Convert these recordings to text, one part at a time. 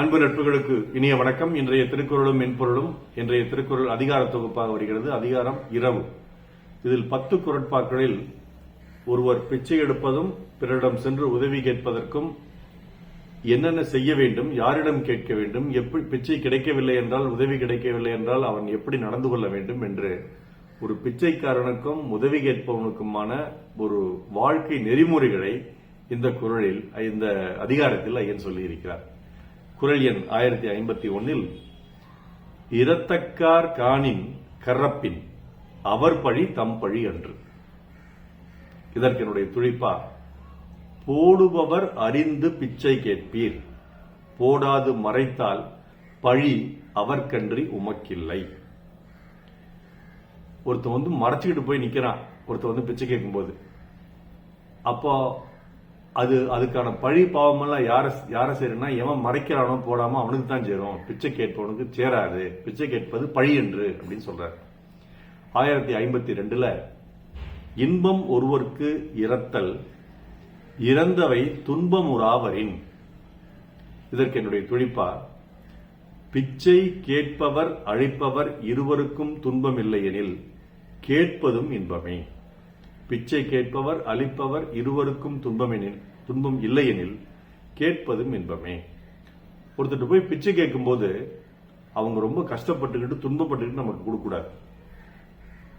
அன்பு நட்புகளுக்கு இனிய வணக்கம். இன்றைய திருக்குறளும் மென்பொருளும் இன்றைய திருக்குறள் அதிகார தொகுப்பாக வருகிறது. அதிகாரம் இரவு. இதில் பத்து குரட்பாக்களில் ஒருவர் பிச்சை எடுப்பதும் பிறரிடம் சென்று உதவி கேட்பதற்கும் என்னென்ன செய்ய வேண்டும் யாரிடம் கேட்க வேண்டும் எப்படி பிச்சை கிடைக்கவில்லை என்றால் உதவி கிடைக்கவில்லை என்றால் அவன் எப்படி நடந்து கொள்ள வேண்டும் என்று ஒரு பிச்சைக்காரனுக்கும் உதவி கேட்பவனுக்குமான ஒரு வாழ்க்கை நெறிமுறைகளை இந்த குரலில் இந்த அதிகாரத்தில் ஐயன் சொல்லியிருக்கிறார். குரல் எண் ஆயிரத்தி ஐம்பத்தி ஒன்னில் இரத்தக்கார் காணின் கரப்பின் அவர் பழி தம் பழி அன்று. இதற்கு என்னுடைய துழிப்பா போடுபவர் அறிந்து பிச்சை கேட்பீர் போடாது மறைத்தால் பழி அவர்கன்றி உமக்கில்லை. ஒருத்தன் வந்து மறைச்சிக்கிட்டு போய் நிக்கிறான். ஒருத்தன் வந்து பிச்சை கேட்கும்போது அப்போ அது அதுக்கான பழி பாவமெல்லாம் யார யார செய்யறனா எவன் மறைக்கிறானோ போடாம அவனுக்கு தான் சேரும். பிச்சை கேட்பவனுக்கு சேராது. பிச்சை கேட்பது பழி என்று அப்படின்னு சொல்றாரு. ஆயிரத்தி ஐம்பத்தி ரெண்டுல இன்பம் ஒருவருக்கு இரத்தல் இறந்தவை துன்பமுறாவரின் இதற்கு என்னுடைய துடிப்பா பிச்சை கேட்பவர் அழிப்பவர் இருவருக்கும் துன்பம் இல்லையெனில் கேட்பதும் இன்பமே. பிச்சை கேட்பவர் அளிப்பவர் இருவருக்கும் துன்பமெனில் துன்பம் இல்லையெனில் கேட்பதும் இன்பமே. ஒருத்தர் போய் பிச்சை கேட்கும்போது அவங்க ரொம்ப கஷ்டப்பட்டுக்கிட்டு துன்பப்பட்டுக்கிட்டு நமக்கு கொடுக்கக்கூடாது.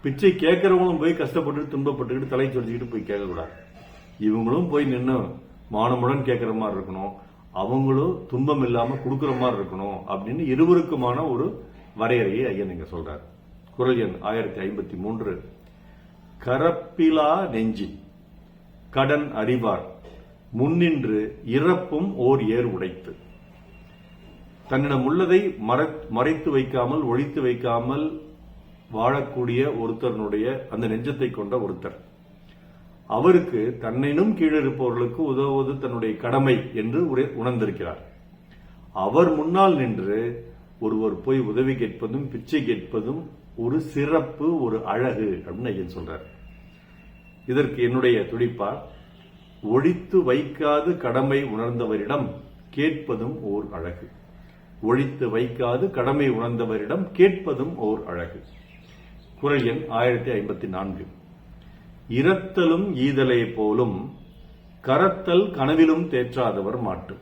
பிச்சை கேட்கறவங்களும் போய் கஷ்டப்பட்டு துன்பப்பட்டுக்கிட்டு தலை சொல்லிக்கிட்டு போய் கேட்கக்கூடாது. இவங்களும் போய் நின்று மானமுடன் கேட்குற மாதிரி இருக்கணும். அவங்களும் துன்பம் இல்லாமல் கொடுக்குற மாதிரி இருக்கணும் அப்படின்னு இருவருக்குமான ஒரு வரையறையை ஐயன் இங்கே சொல்கிறார் குரல் எண் ஆயிரத்தி ஐம்பத்தி மூன்று. கரப்பிலா நெஞ்சி கடன் அறிவார். முன்னின்று இறப்பும் ஓர் ஏர் உடைத்து. தன்னிடம் உள்ளதை மறைத்து வைக்காமல் ஒழித்து வைக்காமல் வாழக்கூடிய ஒருத்தருடைய அந்த நெஞ்சத்தை கொண்ட ஒருத்தர். அவருக்கு தன்னினும் கீழிருப்பவர்களுக்கு உதவுவது தன்னுடைய கடமை என்று உணர்ந்திருக்கிறார். அவர் முன்னால் நின்று ஒருவர் போய் உதவி கேட்பதும் பிச்சை கேட்பதும் ஒரு சிறப்பு ஒரு அழகு அப்படின்னு ஐயன் சொல்றார். இதற்கு என்னுடைய துடிப்பார் ஒழித்து வைக்காது கடமை உணர்ந்தவரிடம் கேட்பதும் ஓர் அழகு. ஒழித்து வைக்காது கடமை உணர்ந்தவரிடம் கேட்பதும் ஓர் அழகு. குரல் எண் ஆயிரத்தி ஐம்பத்தி நான்கு. இரத்தலும் ஈதலை போலும் கரத்தல் கனவிலும் தேற்றாதவர் மாட்டு.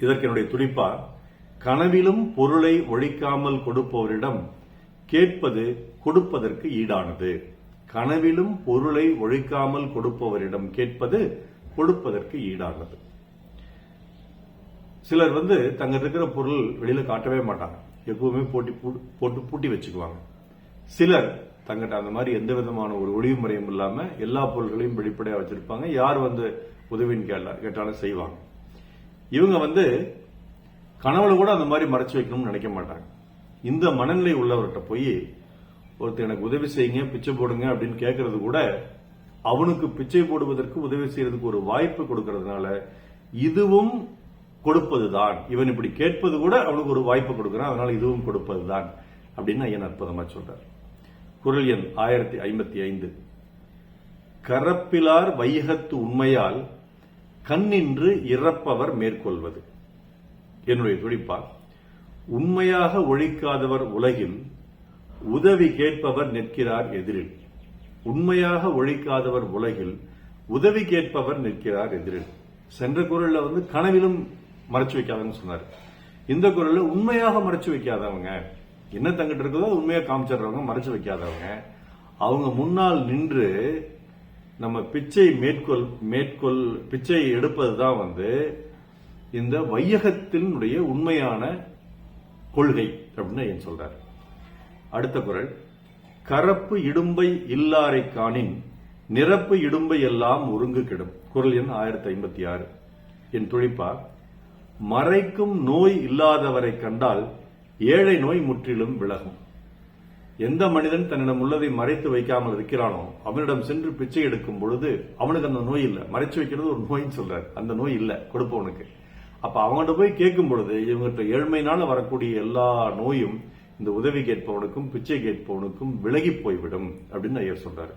இதற்கு என்னுடைய துடிப்பார் கனவிலும் பொருளை ஒழிக்காமல் கொடுப்பவரிடம் கேட்பது கொடுப்பதற்கு ஈடானது. கனவிலும் பொருளை ஒழிக்காமல் கொடுப்பவரிடம் கேட்பது கொடுப்பதற்கு ஈடானது. சிலர் வந்து தங்க இருக்கிற பொருள் வெளியில காட்டவே மாட்டாங்க. எப்பவுமே போட்டி போட்டு பூட்டி வச்சுக்குவாங்க. சிலர் தங்கிட்ட அந்த மாதிரி எந்த விதமான ஒரு ஒளிவு முறையும் இல்லாம எல்லா பொருள்களையும் வெளிப்படையா வச்சிருப்பாங்க. யார் வந்து உதவின்னு கேட்டாலும் செய்வாங்க. இவங்க வந்து கனவுல கூட அந்த மாதிரி மறைச்சு வைக்கணும்னு நினைக்க மாட்டாங்க. இந்த மனநிலை உள்ளவர்கிட்ட போய் ஒருத்தர் எனக்கு உதவி செய்யுங்க பிச்சை போடுங்க அப்படின்னு கேட்கறது கூட அவனுக்கு பிச்சை போடுவதற்கு உதவி செய்யறதுக்கு ஒரு வாய்ப்பு கொடுக்கறதுனால இதுவும் கொடுப்பதுதான். இவன் இப்படி கேட்பது கூட அவனுக்கு ஒரு வாய்ப்பு கொடுக்குறான் அதனால இதுவும் கொடுப்பதுதான் அப்படின்னு ஐயன் அற்புதமா சொல்றார். குரல் எண் ஆயிரத்தி ஐம்பத்தி ஐந்து. கரப்பிலார் வையகத்து உண்மையால் கண்ணின்று இறப்பவர் மேற்கொள்வது. என்னுடைய துடிப்பார் உண்மையாக ஒழிக்காதவர் உலகில் உதவி கேட்பவர் நிற்கிறார் எதிரில். உண்மையாக ஒழிக்காதவர் உலகில் உதவி கேட்பவர் நிற்கிறார் எதிரில். சென்ற குரல்ல வந்து கனவிலும் மறைச்சு வைக்காதவங்க சொன்னார். இந்த குரல்ல உண்மையாக மறைச்சு வைக்காதவங்க என்ன தங்கிட்டு இருக்குதோ உண்மையா காமிச்சிடுறவங்க மறைச்சு வைக்காதவங்க அவங்க முன்னால் நின்று நம்ம பிச்சை மேற்கொள் மேற்கொள் பிச்சை எடுப்பதுதான் வந்து இந்த வையகத்தினுடைய உண்மையான கொள்கை அப்படின்னு என் சொல்றார். அடுத்த குரல் கரப்பு இடும்பை இல்லாரை காணின் நிரப்பு இடும்பை எல்லாம் ஒருங்கு கிடும். குரல் எண் ஆயிரத்தி ஐம்பத்தி ஆறு என் துழிப்பா மறைக்கும் நோய் இல்லாதவரை கண்டால் ஏழை நோய் முற்றிலும் விலகும். எந்த மனிதன் தன்னிடம் உள்ளதை மறைத்து வைக்காமல் இருக்கிறானோ அவனிடம் சென்று பிச்சை எடுக்கும் பொழுது அவனுக்கு அந்த நோய் இல்லை. மறைச்சு வைக்கிறது ஒரு நோயின்னு சொல்றாரு. அந்த நோய் இல்லை. கொடுப்பவனுக்கு. அப்ப அவங்ககிட்ட போய் கேட்கும் பொழுது இவங்ககிட்ட ஏழ்மையினால வரக்கூடிய எல்லா நோயும் இந்த உதவி கேட்பவனுக்கும் பிச்சை கேட்பவனுக்கும் விலகி போய்விடும் அப்படின்னு ஐயர் சொல்றாரு.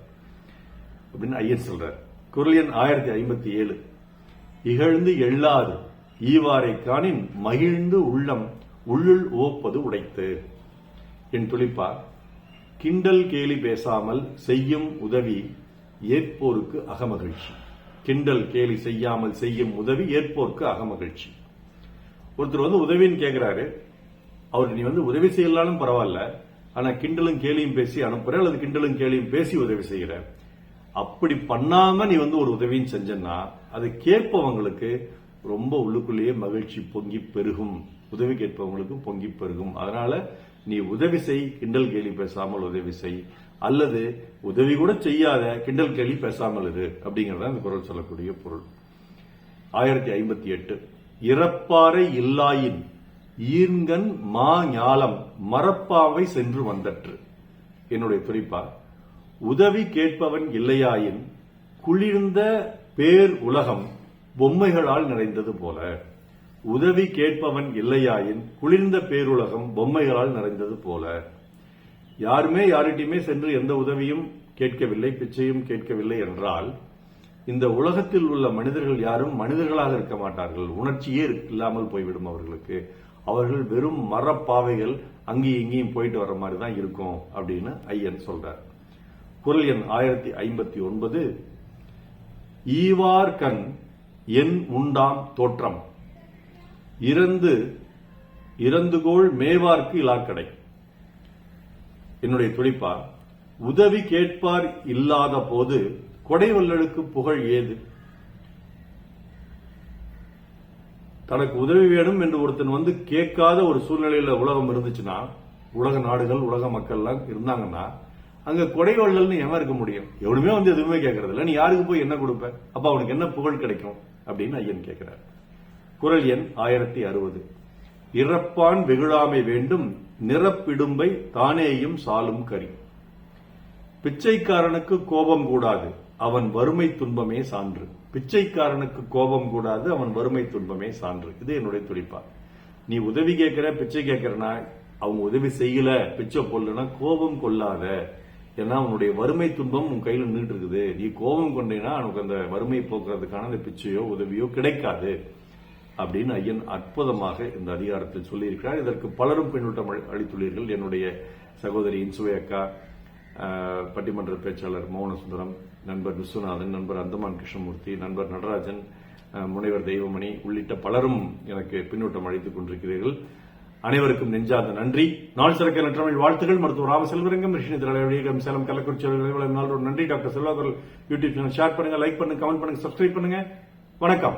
அப்படின்னு ஐயர் சொல்றாரு. குரல் எண் ஆயிரத்தி ஐம்பத்தி ஏழு. இகழ்ந்து எள்ளாது ஈவாரை காணின் மகிழ்ந்து உள்ளம் உள்ளுள் ஓப்பது உடைத்து. என் துளிப்பா கிண்டல் கேலி பேசாமல் செய்யும் உதவி ஏற்போருக்கு அகமகிழ்ச்சி. கிண்டல் கேலி செய்யாமல் செய்யும் உதவி ஏற்போருக்கு அகமகிழ்ச்சி. ஒருத்தர் வந்து உதவின்னு கேட்கிறாரு அவர் நீ வந்து உதவி செய்யலாலும் பரவாயில்ல. ஆனா கிண்டலும் கேலியும் பேசி அனுப்புற அல்லது கிண்டலும் கேலியும் பேசி உதவி செய்யற. அப்படி பண்ணாம நீ வந்து ஒரு உதவியும் செஞ்சன்னா அது கேட்பவங்களுக்கு ரொம்ப உள்ளுக்குள்ளேயே மகிழ்ச்சி பொங்கி பெருகும். உதவி கேட்பவங்களுக்கு பொங்கி பெருகும். அதனால நீ உதவி செய் கிண்டல் கேலி பேசாமல் உதவி செய். அல்லது உதவி கூட செய்யாத கிண்டல் கேள்வி பேசாமல் இரு அப்படிங்கறத அந்த குரல் சொல்லக்கூடிய பொருள். ஆயிரத்தி ஐம்பத்தி எட்டு. இறப்பாறை இல்லாயின் ஈர்ங்கன் மா ஞாலம் மரப்பாவை சென்று வந்தற்று. என்னுடைய குறிப்பா உதவி கேட்பவன் இல்லையாயின் குளிர்ந்த பேர் உலகம் பொம்மைகளால் நிறைந்தது போல. உதவி கேட்பவன் இல்லையாயின் குளிர்ந்த பேருலகம் பொம்மைகளால் நிறைந்தது போல. யாருமே யார்கிட்டையுமே சென்று எந்த உதவியும் கேட்கவில்லை பிச்சையும் கேட்கவில்லை என்றால் இந்த உலகத்தில் உள்ள மனிதர்கள் யாரும் மனிதர்களாக இருக்க மாட்டார்கள். உணர்ச்சியே இல்லாமல் போய்விடும் அவர்களுக்கு. அவர்கள் வெறும் மரப்பாவைகள் அங்கேயும் இங்கேயும் போயிட்டு வர மாதிரி தான் இருக்கும் அப்படின்னு ஐயன் சொல்றார். குரல் எண் ஆயிரத்தி ஐம்பத்தி ஒன்பது. ஈவார் கண் என் உண்டாம் தோற்றம். இறந்து இறந்துகோள் மேவார்க்கு இலாக்கடை. என்னுடைய துடிப்பார் உதவி கேட்பார் இல்லாத போது கொடைவல்லலுக்கு புகழ் ஏது? தனக்கு உதவி வேணும் என்று ஒருத்தன் வந்து கேட்காத ஒரு சூழ்நிலையில உலகம் இருந்துச்சுன்னா உலக நாடுகள் உலக மக்கள் எல்லாம் இருந்தாங்கன்னா அங்க கொடைவள்ளல்னு எவன் இருக்க முடியும்? எவனுமே வந்து எதுவுமே கேட்கறது இல்ல. நீ யாருக்கு போய் என்ன கொடுப்ப? அப்ப அவனுக்கு என்ன புகழ் கிடைக்கும்? அப்படின்னு ஐயன் கேட்கிறார். குரல் எண் ஆயிரத்தி அறுபது. இறப்பான் வெகுழாமை வேண்டும் நிறப்பிடும்பை தானேயும் சாலும் கரி. பிச்சைக்காரனுக்கு கோபம் கூடாது அவன் வறுமை துன்பமே சான்று. பிச்சைக்காரனுக்கு கோபம் கூடாது அவன் வறுமை துன்பமே சான்று. இது என்னுடைய துடிப்பா. நீ உதவி கேட்கிற பிச்சை கேட்கறனா அவங்க உதவி செய்யல பிச்சை போடலன்னா கோபம் கொள்ளாத. ஏன்னா உன்னுடைய வறுமை துன்பம் உன் கையில் நின்றுட்டு இருக்குது. நீ கோபம் கொண்டேன்னா உனக்கு அந்த வறுமை போக்குறதுக்கான அந்த பிச்சையோ உதவியோ கிடைக்காது. அப்படின்னு ஐயன் அற்புதமாக இந்த அதிகாரத்தில் சொல்லியிருக்கிறார். இதற்கு பலரும் பின்னூட்டம் அளித்துள்ளீர்கள். என்னுடைய சகோதரி இன்சுவை அக்கா பட்டிமன்ற பேச்சாளர் மௌனசுந்தரம் நண்பர் விஸ்வநாதன் நண்பர் அந்தமான் கிருஷ்ணமூர்த்தி நண்பர் நடராஜன் முனைவர் தெய்வமணி உள்ளிட்ட பலரும் எனக்கு பின்னூட்டம் அளித்துக் கொண்டிருக்கிறீர்கள். அனைவருக்கும் நெஞ்சார்ந்த நன்றி. நாள் சிறக்க நற்றமிழ் வாழ்த்துகள். மருத்துவர் ராம செல்வரங்கம் ரிஷினி சேலம் கள்ளக்குறிச்சி நாள் நன்றி. Doctor Selvakar YouTube channel share பண்ணுங்க லைக் பண்ணுங்க கமெண்ட் பண்ணுங்க சப்ஸ்கிரைப் பண்ணுங்க. வணக்கம்.